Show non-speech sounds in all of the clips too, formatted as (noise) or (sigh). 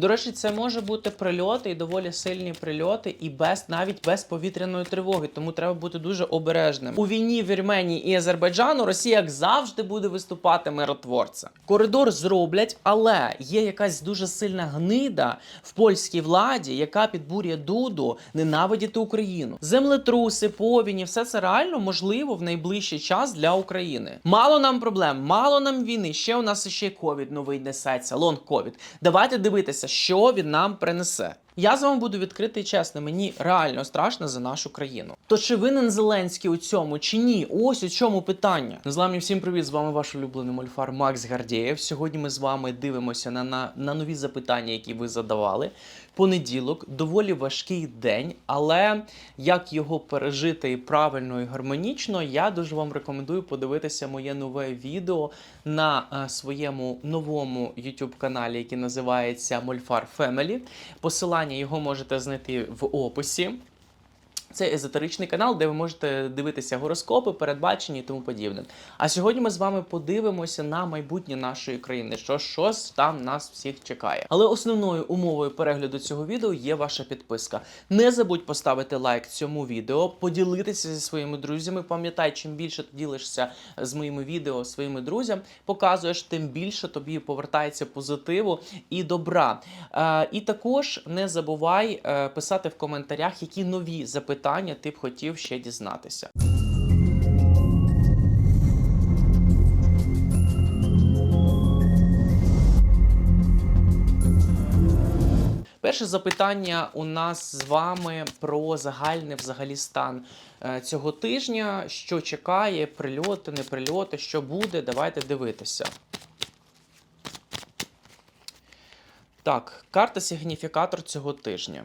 До речі, це може бути прильоти і доволі сильні прильоти, і без навіть без повітряної тривоги. Тому треба бути дуже обережним. У війні Вірменії і Азербайджану Росія, як завжди, буде виступати миротворцем. Коридор зроблять, але є якась дуже сильна гнида в польській владі, яка підбурює дуду ненавидіти Україну. Землетруси, повіні, все це реально можливо в найближчий час для України. Мало нам проблем, мало нам війни. Ще у нас ще ковід новий несеться, лонг ковід. Давайте дивитися, що він нам принесе. Я з вами буду відкритий і чесно, мені реально страшно за нашу країну. То чи винен Зеленський у цьому, чи ні? Ось у чому питання. Незламні всім привіт! З вами ваш улюблений мольфар Макс Гардієв. Сьогодні ми з вами дивимося на, на, на нові запитання, які ви задавали. Понеділок доволі важкий день, але як його пережити і правильно і гармонічно, я дуже вам рекомендую подивитися моє нове відео на е, своєму новому YouTube каналі, який називається Мольфар Family. Посилання його можете знайти в описі. Це езотеричний канал, де ви можете дивитися гороскопи, передбачення і тому подібне. А сьогодні ми з вами подивимося на майбутнє нашої країни, що щось там нас всіх чекає. Але основною умовою перегляду цього відео є ваша підписка. Не забудь поставити лайк цьому відео, поділитися зі своїми друзями. Пам'ятай, чим більше ти ділишся з моїми відео своїм друзям, показуєш, тим більше тобі повертається позитиву і добра. Е, і також не забувай е, писати в коментарях, які нові запитання ти б хотів ще дізнатися. Перше запитання у нас з вами про загальний взагалі стан е, цього тижня. Що чекає, прильоти, не прильоти, що буде. Давайте дивитися. Так, карта сигніфікатор цього тижня.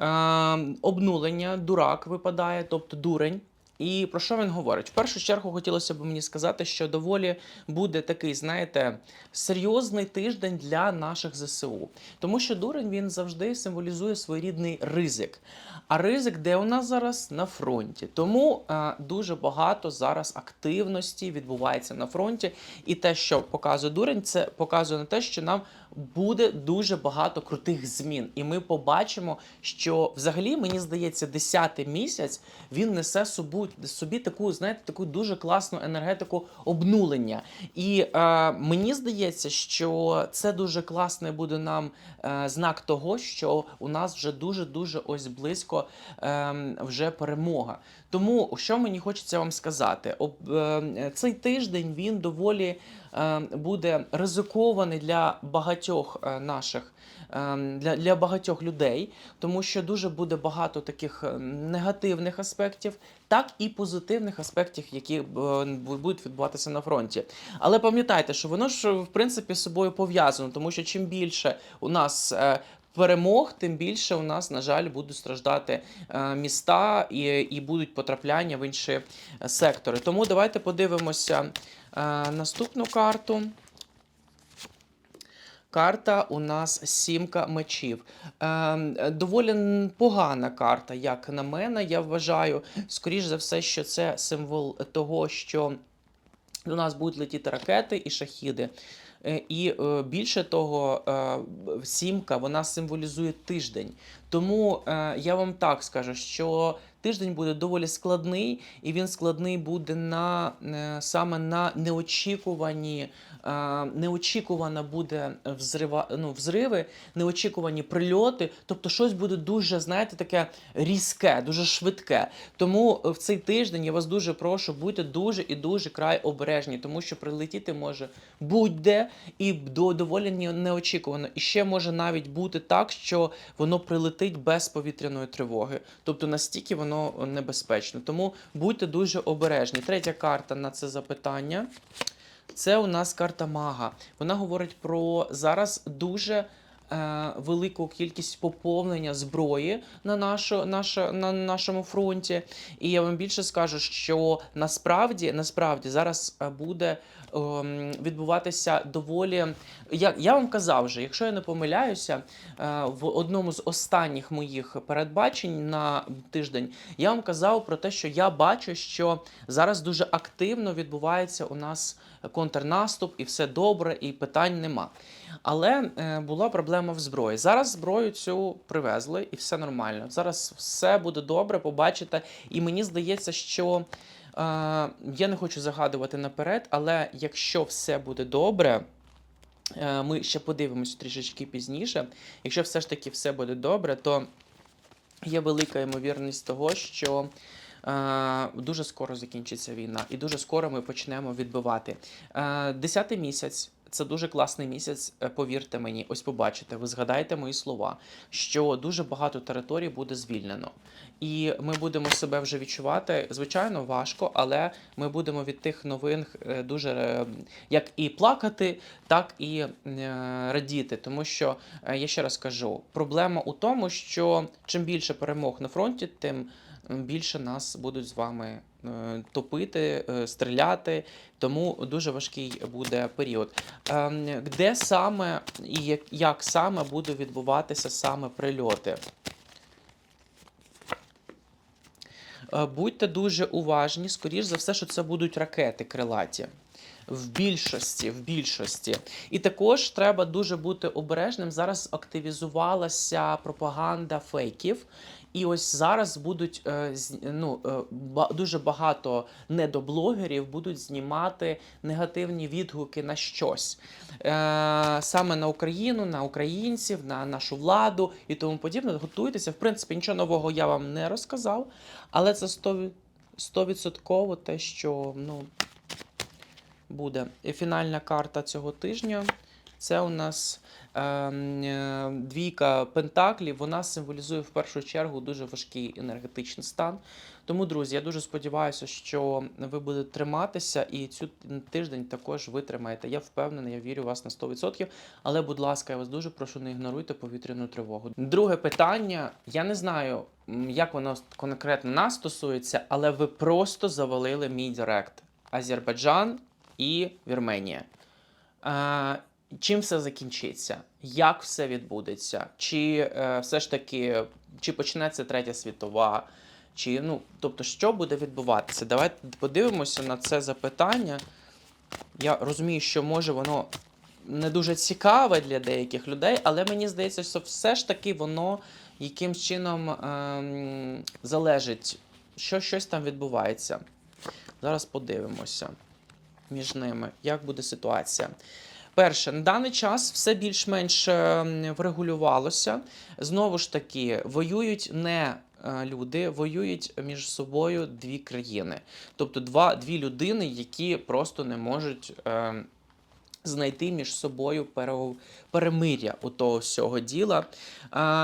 Е, обнулення, дурак випадає, тобто дурень. І про що він говорить? В першу чергу хотілося б мені сказати, що доволі буде такий, знаєте, серйозний тиждень для наших ЗСУ. Тому що дурень він завжди символізує своєрідний ризик. А ризик де у нас зараз? На фронті. Тому е, дуже багато зараз активності відбувається на фронті. І те, що показує дурень, це показує на те, що нам буде дуже багато крутих змін. І ми побачимо, що взагалі, мені здається, 10 місяць він несе собу, собі таку, знаєте, таку дуже класну енергетику обнулення. І е, мені здається, що це дуже класний буде нам е, знак того, що у нас вже дуже-дуже ось близько е, вже перемога. Тому що мені хочеться вам сказати, об е, цей тиждень він доволі буде ризикований для багатьох е, наших. е, Для, для багатьох людей, тому що дуже буде багато таких е, негативних аспектів, так і позитивних аспектів, які е, будуть відбуватися на фронті. Але пам'ятайте, що воно ж в принципі з собою пов'язано, тому що чим більше у нас е, перемог, тим більше у нас, на жаль, будуть страждати е, міста і, і будуть потрапляння в інші е, сектори. Тому давайте подивимося е, наступну карту. Карта у нас сімка мечів. Е, доволі погана карта, як на мене. Я вважаю, скоріш за все, що це символ того, що до нас будуть летіти ракети і шахіди. Е, І е, більше того, е, сімка вона символізує тиждень. Тому е, я вам так скажу, що тиждень буде доволі складний, і він складний буде на е, саме на неочікувані, е, неочікувана буде взрива, ну, взриви, неочікувані прильоти. Тобто щось буде дуже, знаєте, таке різке, дуже швидке. Тому в цей тиждень я вас дуже прошу, будьте дуже і дуже край обережні, тому що прилетіти може будь-де і до доволі неочікувано. І ще може навіть бути так, що воно прилетить без повітряної тривоги. Тобто настільки воно небезпечно. Тому будьте дуже обережні. Третя карта на це запитання. Це у нас карта мага. Вона говорить про зараз дуже е, велику кількість поповнення зброї на, нашу, наше, на нашому фронті. І я вам більше скажу, що насправді, насправді зараз е, буде ем, відбуватися доволі. Я, я вам казав вже, якщо я не помиляюся, е, в одному з останніх моїх передбачень на тиждень я вам казав про те, що я бачу, що зараз дуже активно відбувається у нас контрнаступ, і все добре, і питань нема. Але е, була проблема в зброї. Зараз зброю цю привезли, і все нормально. Зараз все буде добре, побачите. І мені здається, що е, я не хочу загадувати наперед, але якщо все буде добре. е, Ми ще подивимося трішечки пізніше. Якщо все ж таки все буде добре, то є велика ймовірність того, що е, дуже скоро закінчиться війна, і дуже скоро ми почнемо відбивати. Е, Десятий місяць. Це дуже класний місяць, е, повірте мені. Ось побачите, ви згадайте мої слова, що дуже багато територій буде звільнено. І ми будемо себе вже відчувати, звичайно, важко, але ми будемо від тих новин е, дуже е, як і плакати, так і радіти. Тому що я ще раз кажу, проблема у тому, що чим більше перемог на фронті, тим більше нас будуть з вами е, топити, е, стріляти. Тому дуже важкий буде період. Ем, Де саме і як, саме буде відбуватися саме прильоти? Е, Будьте дуже уважні, скоріш за все, що це будуть ракети крилаті. В більшості, в більшості. І також треба дуже бути обережним. Зараз активізувалася пропаганда фейків. І ось зараз будуть е, ну, е, дуже багато недоблогерів будуть знімати негативні відгуки на щось. Е, саме на Україну, на українців, на нашу владу і тому подібне. Готуйтеся. В принципі, нічого нового я вам не розказав, але це 100%, 100% те, що ну, буде. І фінальна карта цього тижня. Це у нас ем, е, двійка пентаклів. Вона символізує в першу чергу дуже важкий енергетичний стан. Тому, друзі, я дуже сподіваюся, що ви будете триматися і цю тиждень також витримаєте. Я впевнений, я вірю в вас на 100%. Але, будь ласка, я вас дуже прошу, не ігноруйте повітряну тривогу. Друге питання. Я не знаю, як воно конкретно нас стосується, але ви просто завалили мій директ. Азербайджан і Вірменія. Е, чим все закінчиться? Як все відбудеться? Чи е, все ж таки чи почнеться третя світова? Чи ну, тобто, що буде відбуватися? Давайте подивимося на це запитання. Я розумію, що може воно не дуже цікаве для деяких людей, але мені здається, що все ж таки воно якимсь чином ем, залежить, що щось там відбувається. Зараз подивимося між ними, як буде ситуація. Перше, на даний час все більш-менш ем, врегулювалося. Знову ж таки, воюють не е, люди, воюють між собою дві країни. Тобто два, дві людини, які просто не можуть ем, знайти між собою перемир'я у того всього діла. Е,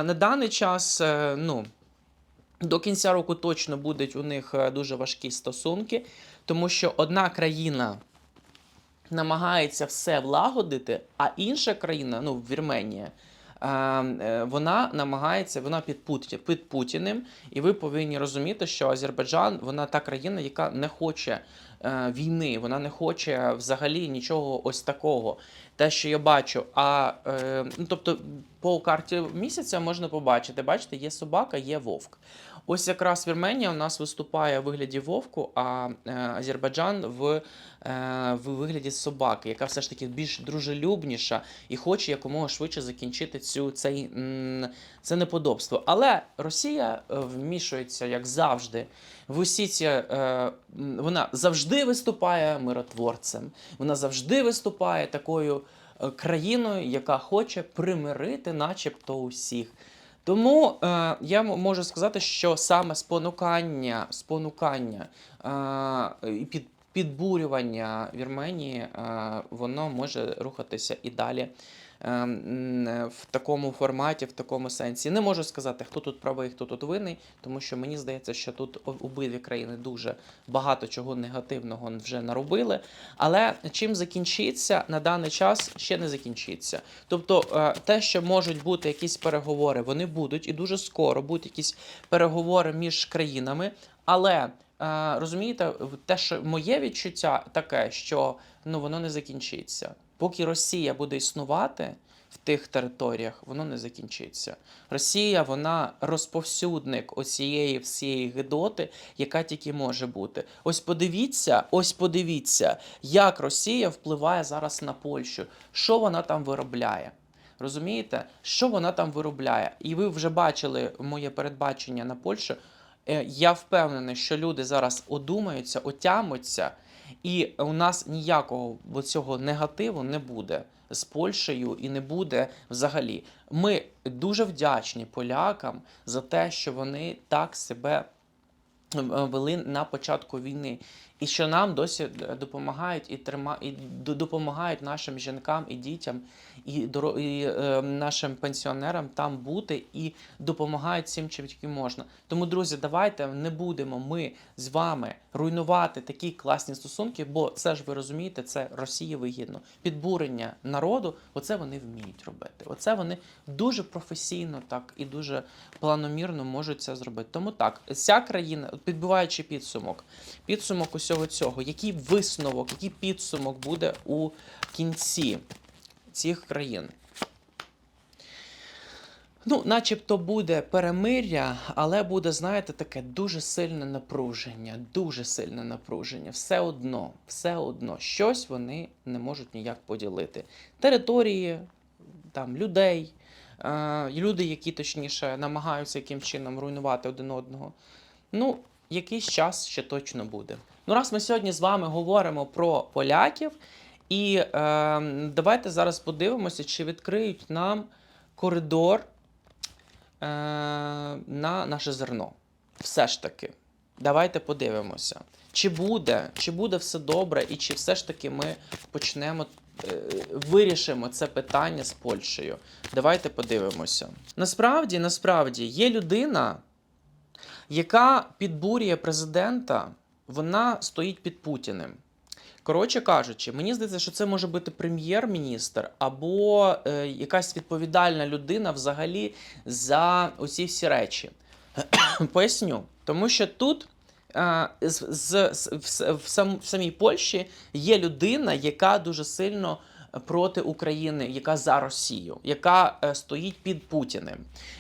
на даний час, е, ну. До кінця року точно будуть у них е, дуже важкі стосунки, тому що одна країна намагається все влагодити, а інша країна, ну Вірменія, е, е, вона намагається, вона під, Путі, під Путіним, і ви повинні розуміти, що Азербайджан вона та країна, яка не хоче е, війни, вона не хоче взагалі нічого ось такого. Те, що я бачу, а е, ну, тобто по карті місяця можна побачити, бачите, є собака, є вовк. Ось якраз Вірменія у нас виступає в вигляді вовку, а е, Азербайджан в, е, в вигляді собаки, яка все ж таки більш дружелюбніша і хоче якомога швидше закінчити цю цей це неподобство. Але Росія е, вмішується як завжди. В усі ці вона завжди виступає миротворцем. Вона завжди виступає такою країною, яка хоче примирити, начебто, усіх. Тому е, я можу сказати, що саме спонукання, спонукання е, під, підбурювання Вірменії, е, воно може рухатися і далі. е, В такому форматі, в такому сенсі. Не можу сказати, хто тут правий, хто тут винний, тому що мені здається, що тут обидві країни дуже багато чого негативного вже наробили. Але чим закінчиться на даний час, ще не закінчиться. Тобто, е, те, що можуть бути якісь переговори, вони будуть і дуже скоро будуть якісь переговори між країнами. Але розумієте, те, що моє відчуття таке, що ну воно не закінчиться. Поки Росія буде існувати в тих територіях, воно не закінчиться. Росія, вона розповсюдник оцієї всієї гидоти, яка тільки може бути. Ось подивіться, ось подивіться, як Росія впливає зараз на Польщу, що вона там виробляє. Розумієте, що вона там виробляє? І ви вже бачили моє передбачення на Польщу. Е, Я впевнений, що люди зараз одумаються, отямуться, і у нас ніякого цього негативу не буде з Польщею і не буде взагалі. Ми дуже вдячні полякам за те, що вони так себе е, вели на початку війни, і що нам досі е, допомагають і трима і допомагають нашим жінкам і дітям, і, доро... і е, нашим пенсіонерам там бути і допомагають всім, чим тільки можна. Тому, друзі, давайте не будемо ми з вами руйнувати такі класні стосунки, бо це ж ви розумієте, це Росії вигідно. Підбурення народу, оце вони вміють робити. Оце вони дуже професійно так і дуже планомірно можуть це зробити. Тому так, ця країна, підбиваючи підсумок, підсумок усього цього, який висновок, який підсумок буде у кінці цих країн. Ну, начебто буде перемир'я, але буде, знаєте, таке дуже сильне напруження, дуже сильне напруження. Все одно, все одно, щось вони не можуть ніяк поділити. Території, там, людей, е, люди, які точніше намагаються яким чином руйнувати один одного. Ну, якийсь час ще точно буде. Ну, раз ми сьогодні з вами говоримо про поляків, і е, давайте зараз подивимося, чи відкриють нам коридор е, на наше зерно. Все ж таки. Давайте подивимося, чи буде, чи буде все добре, і чи все ж таки ми почнемо е, вирішимо це питання з Польщею. Давайте подивимося. Насправді, насправді, є людина, яка підбурює президента, вона стоїть під Путіним. Коротше кажучи, мені здається, що це може бути прем'єр-міністр або е, якась відповідальна людина взагалі за оці всі речі. (clears throat) Поясню, тому що тут е, з, з, в, сам, в самій Польщі є людина, яка дуже сильно проти України, яка за Росію, яка е, стоїть під Путіним.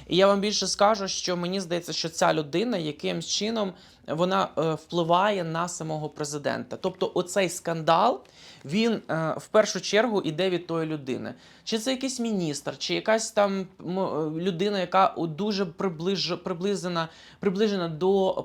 І я вам більше скажу, що мені здається, що ця людина якимсь чином вона е, впливає на самого президента. Тобто, оцей скандал він е, в першу чергу іде від тої людини. Чи це якийсь міністр, чи якась там е, людина, яка дуже приближ, приближена, приближена до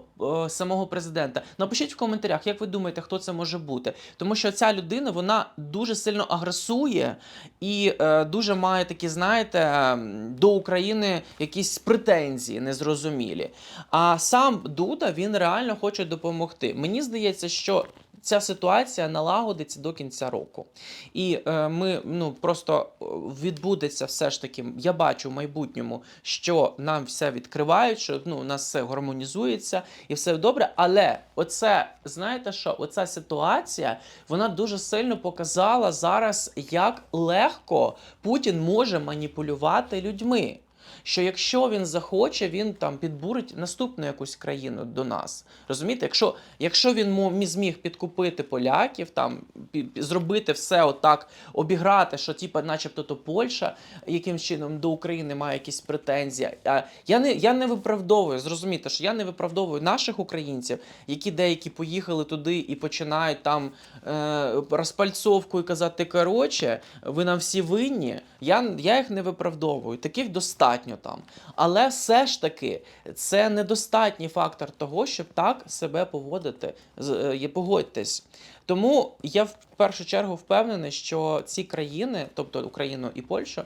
самого президента. Напишіть в коментарях, як ви думаєте, хто це може бути. Тому що ця людина вона дуже сильно агресує і дуже має такі, знаєте, до України якісь претензії незрозумілі. А сам Дуда він реально хоче допомогти. Мені здається, що. Ця ситуація налагодиться до кінця року, і е, ми ну просто е, відбудеться все ж таки. Я бачу в майбутньому, що нам все відкривають, що ну у нас все гармонізується і все добре. Але оце знаєте що? Оця ситуація вона дуже сильно показала зараз, як легко Путін може маніпулювати людьми. Що якщо він захоче, він там підбурить наступну якусь країну до нас. Розумієте, якщо, якщо він зміг підкупити поляків, там зробити все отак, обіграти, що типа, начебто, то Польща яким чином до України має якісь претензії. Я не я не виправдовую, зрозумійте, що я не виправдовую наших українців, які деякі поїхали туди і починають там е, розпальцовку і казати, коротше, ви нам всі винні. Я, я їх не виправдовую, таких достатньо там. Але все ж таки це недостатній фактор того, щоб так себе поводити. Е, Погодьтесь. Тому я в першу чергу впевнений, що ці країни, тобто Україну і Польщу,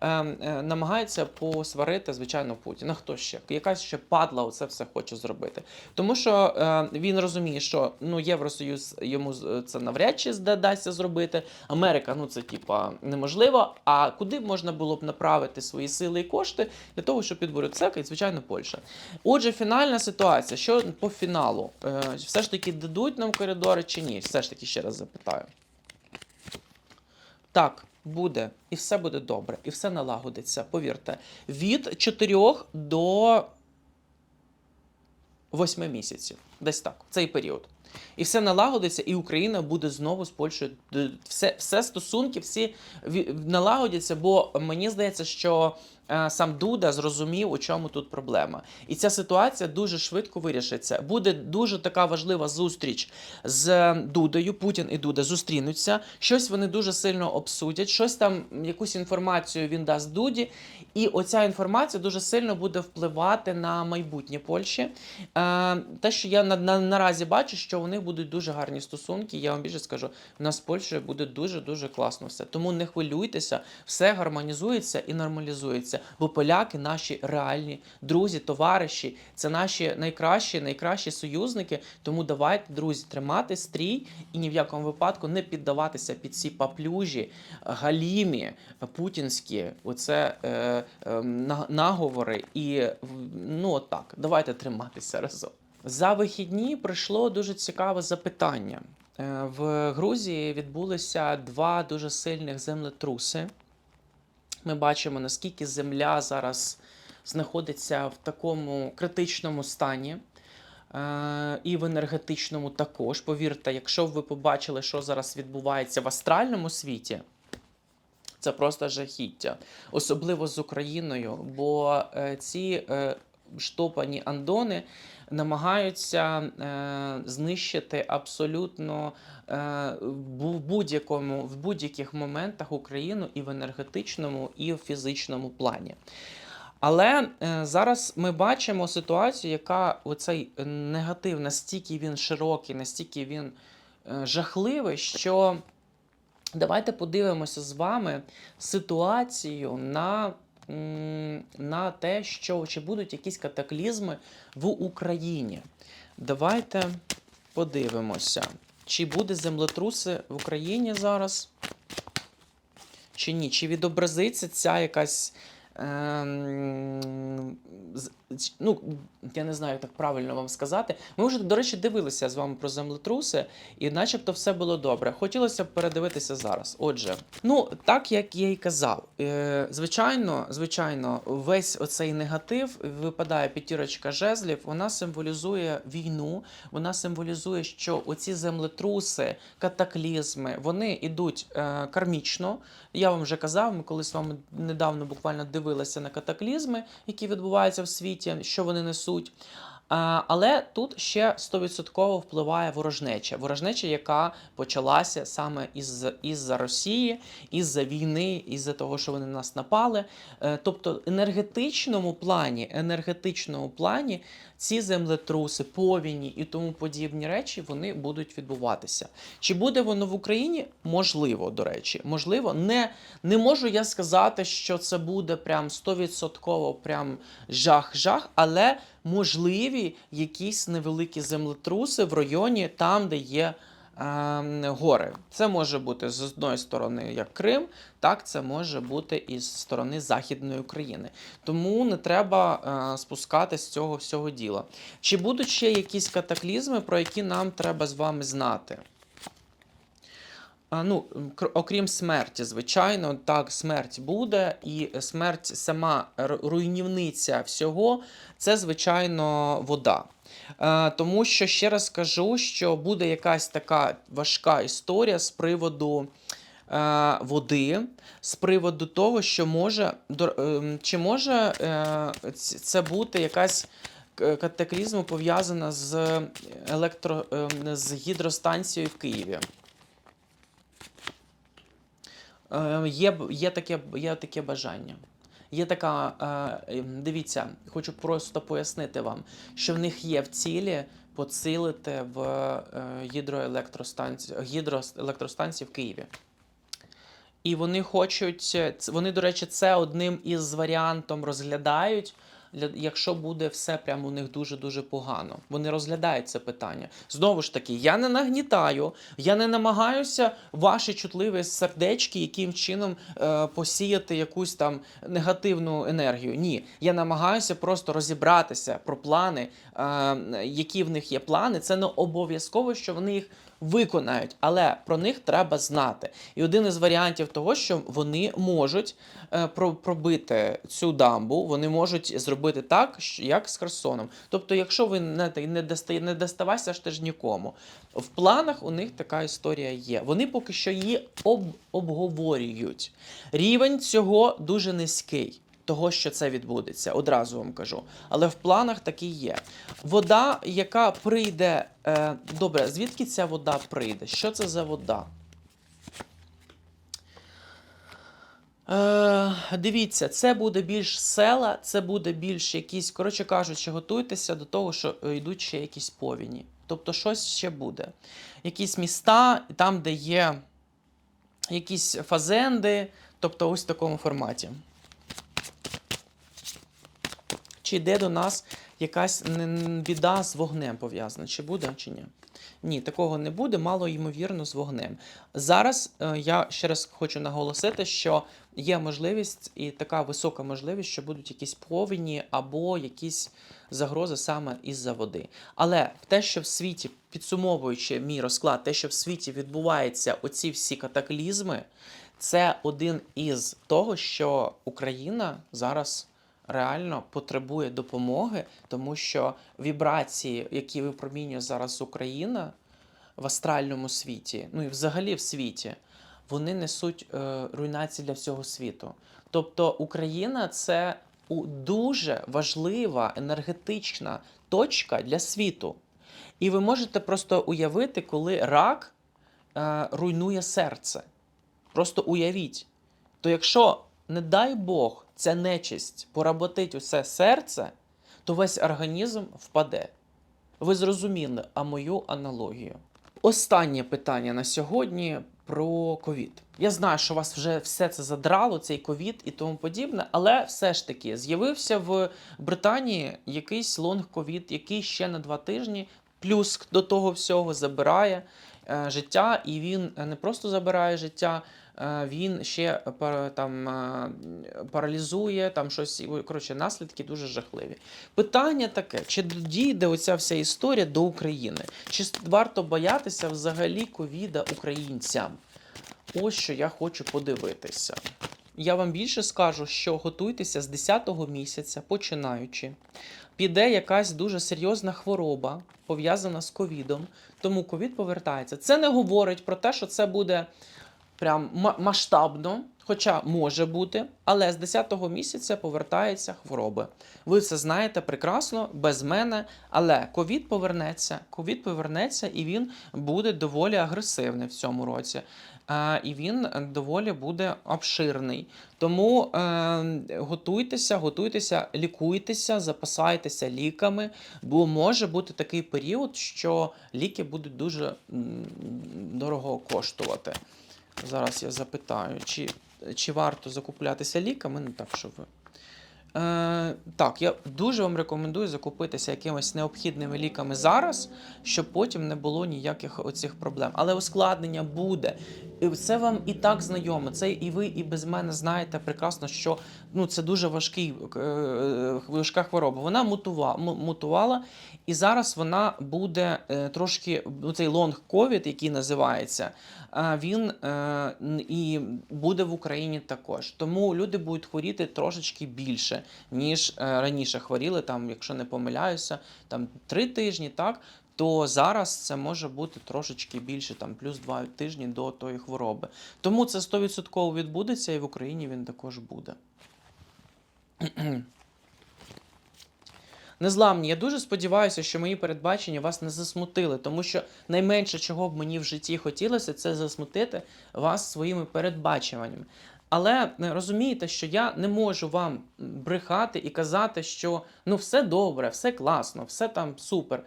е, е, намагаються посварити, звичайно, Путіна. Хто ще? Якась ще падла оце все хоче зробити. Тому що е, він розуміє, що ну Євросоюз йому це навряд чи здасться зробити. Америка, ну це типа неможливо. А куди можна було б направити свої сили і кошти для того, щоб підборювати це, і звичайно, Польща. Отже, фінальна ситуація. Що по фіналу? Е, все ж таки дадуть нам коридори чи ні? Все таки ще раз запитаю. Так, буде, і все буде добре, і все налагодиться, повірте. Від 4 до 8 місяців. Десь так, в цей період. І все налагодиться, і Україна буде знову з Польщею. Все, все стосунки, всі налагодяться, бо мені здається, що сам Дуда зрозумів, у чому тут проблема. І ця ситуація дуже швидко вирішиться. Буде дуже така важлива зустріч з Дудою. Путін і Дуда зустрінуться. Щось вони дуже сильно обсудять, щось там, якусь інформацію він дасть Дуді. І оця інформація дуже сильно буде впливати на майбутнє Польщі. Е, те, що я на, на, наразі бачу, що у них будуть дуже гарні стосунки. Я вам більше скажу, в нас з Польщею буде дуже дуже класно все. Тому не хвилюйтеся, все гармонізується і нормалізується. Бо поляки наші реальні друзі, товариші, це наші найкращі, найкращі союзники. Тому давайте, друзі, тримати стрій і ні в якому випадку не піддаватися під ці паплюжі, галімі, путінські, оце е, е, наговори. І ну отак, давайте триматися разом. За вихідні прийшло дуже цікаве запитання. Е, В Грузії відбулися два дуже сильних землетруси. Ми бачимо, наскільки земля зараз знаходиться в такому критичному стані. Е, І в енергетичному також. Повірте, якщо ви побачили, що зараз відбувається в астральному світі, це просто жахіття, особливо з Україною, бо е, ці е, штопані андони намагаються е, знищити абсолютно е, в будь-якому в будь-яких моментах Україну і в енергетичному, і в фізичному плані. Але е, зараз ми бачимо ситуацію, яка оцей негатив настільки він широкий, настільки він е, жахливий, що давайте подивимося з вами ситуацію на, на те, що чи будуть якісь катаклізми в Україні. Давайте подивимося, чи буде землетруси в Україні зараз, чи ні, чи відобразиться ця якась. Ем, ну, я не знаю, як правильно вам сказати. Ми вже, до речі, дивилися з вами про землетруси, і начебто все було добре. Хотілося б передивитися зараз. Отже, ну так як я й казав, е, звичайно, звичайно, весь оцей негатив випадає п'ятірочка жезлів. Вона символізує війну, вона символізує, що оці землетруси, катаклізми, вони йдуть е, кармічно. Я вам вже казав, ми коли з вами недавно буквально дивилися на катаклізми, які відбуваються в світі, що вони несуть. Але тут ще 100% впливає ворожнеча. Ворожнеча, яка почалася саме із, із-за Росії, із-за війни, із-за того, що вони на нас напали. Е, тобто, енергетичному плані, енергетичному плані ці землетруси, повіні і тому подібні речі вони будуть відбуватися. Чи буде воно в Україні? Можливо, до речі, можливо, не, не можу я сказати, що це буде прям 100% прям жах-жах, але можливі якісь невеликі землетруси в районі там, де є. ем, Гори. Це може бути з одної сторони як Крим, так це може бути і з сторони Західної України. Тому не треба е, спускати з цього всього діла. Чи будуть ще якісь катаклізми, про які нам треба з вами знати? Ну, окрім смерті, звичайно, так, смерть буде, і смерть сама руйнівниця всього, це, звичайно, вода. Е, тому що ще раз кажу, що буде якась така важка історія з приводу е, води, з приводу того, що може ем, чи може е, це бути якась к- катаклізм пов'язана з електро ем, з гідростанцією в Києві. Е, Є, є, таке, є таке бажання. Є така, е, е, дивіться, хочу просто пояснити вам, що в них є в цілі поцілити в гідроелектростанції, гідроелектростанції в Києві. І вони хочуть, вони, до речі, це одним із варіантом розглядають. Для, якщо буде все прямо у них дуже-дуже погано, вони розглядають це питання. Знову ж таки, я не нагнітаю, я не намагаюся ваші чутливі сердечки яким чином е, посіяти якусь там негативну енергію. Ні, я намагаюся просто розібратися про плани, е, які в них є плани. Це не обов'язково, що вони їх виконають, але про них треба знати. І один із варіантів того, що вони можуть е, про- пробити цю дамбу, вони можуть зробити так, як з Херсоном. Тобто, якщо ви не, не, дасте, не доставайся ж теж нікому. В планах у них така історія є. Вони поки що її об, обговорюють. Рівень цього дуже низький. Того, що це відбудеться, одразу вам кажу. Але в планах такі є. Вода, яка прийде. Е, добре, звідки ця вода прийде? Що це за вода? Е, дивіться, це буде більш села, це буде більш якісь, коротше кажучи, готуйтеся до того, що е, йдуть ще якісь повіні. Тобто щось ще буде. Якісь міста, там, де є якісь фазенди, тобто ось в такому форматі. Чи йде до нас якась біда з вогнем пов'язана? Чи буде, чи ні? Ні, такого не буде, мало ймовірно, з вогнем. Зараз е, я ще раз хочу наголосити, що є можливість і така висока можливість, що будуть якісь повені або якісь загрози саме із-за води. Але те, що в світі, підсумовуючи мій розклад, те, що в світі відбуваються оці всі катаклізми, це один із того, що Україна зараз реально потребує допомоги, тому що вібрації, які випромінює зараз Україна в астральному світі, ну і взагалі в світі, вони несуть е, руйнації для всього світу. Тобто Україна це дуже важлива енергетична точка для світу. І ви можете просто уявити, коли рак е, руйнує серце. Просто уявіть. То якщо, не дай Бог, ця нечисть поработить усе серце, то весь організм впаде. Ви зрозуміли а мою аналогію. Останнє питання на сьогодні про ковід. Я знаю, що вас вже все це задрало, цей ковід і тому подібне, але все ж таки з'явився в Британії якийсь лонг ковід, який ще на два тижні, плюс до того всього забирає е, життя, і він е, не просто забирає життя, він ще там е, паралізує, там щось коротше, наслідки дуже жахливі. Питання таке: чи дійде оця вся історія до України? Чи варто боятися взагалі ковіда українцям? Ось що я хочу подивитися. Я вам більше скажу, що готуйтеся з 10-го місяця, починаючи. Піде якась дуже серйозна хвороба, пов'язана з ковідом, тому ковід повертається. Це не говорить про те, що це буде прям масштабно, хоча може бути, але з 10-го місяця повертаються хвороби. Ви це знаєте прекрасно, без мене, але ковід повернеться, ковід повернеться і він буде доволі агресивний в цьому році. І він доволі буде обширний. Тому е, готуйтеся, готуйтеся, лікуйтеся, запасайтеся ліками, бо може бути такий період, що ліки будуть дуже дорого коштувати. Зараз я запитаю, чи, чи варто закуплятися ліками, ну так, що ви. Е, так, я дуже вам рекомендую закупитися якимись необхідними ліками зараз, щоб потім не було ніяких оцих проблем. Але ускладнення буде. Це вам і так знайомо. Це і ви, і без мене знаєте прекрасно, що ну, це дуже важкий, е, важка хвороба. Вона мутува, мутувала, і зараз вона буде е, трошки ну, цей лонг ковід, який називається, е, він е, і буде в Україні також. Тому люди будуть хворіти трошечки більше, ніж е, раніше хворіли, там, якщо не помиляюся, там три тижні, так. То зараз це може бути трошечки більше, там плюс два тижні до тої хвороби. Тому це 100% відбудеться, і в Україні він також буде. (clears throat) Незламні, я дуже сподіваюся, що мої передбачення вас не засмутили, тому що найменше, чого б мені в житті хотілося, це засмутити вас своїми передбаченнями. Але е, розумієте, що я не можу вам брехати і казати, що ну все добре, все класно, все там супер.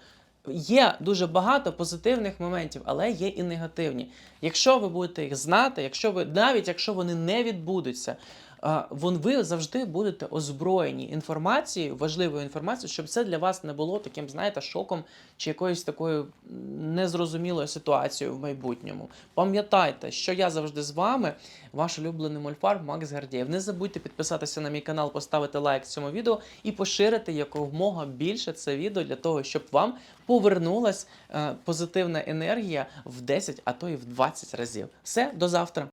Є дуже багато позитивних моментів, але є і негативні. Якщо ви будете їх знати, якщо ви навіть якщо вони не відбудуться, вон ви завжди будете озброєні інформацією, важливою інформацією, щоб це для вас не було таким, знаєте, шоком чи якоюсь такою незрозумілою ситуацією в майбутньому. Пам'ятайте, що я завжди з вами, ваш улюблений мольфар Макс Гардієв. Не забудьте підписатися на мій канал, поставити лайк цьому відео і поширити якомога більше це відео для того, щоб вам повернулась е, позитивна енергія в 10, а то і в 20 разів. Все, до завтра.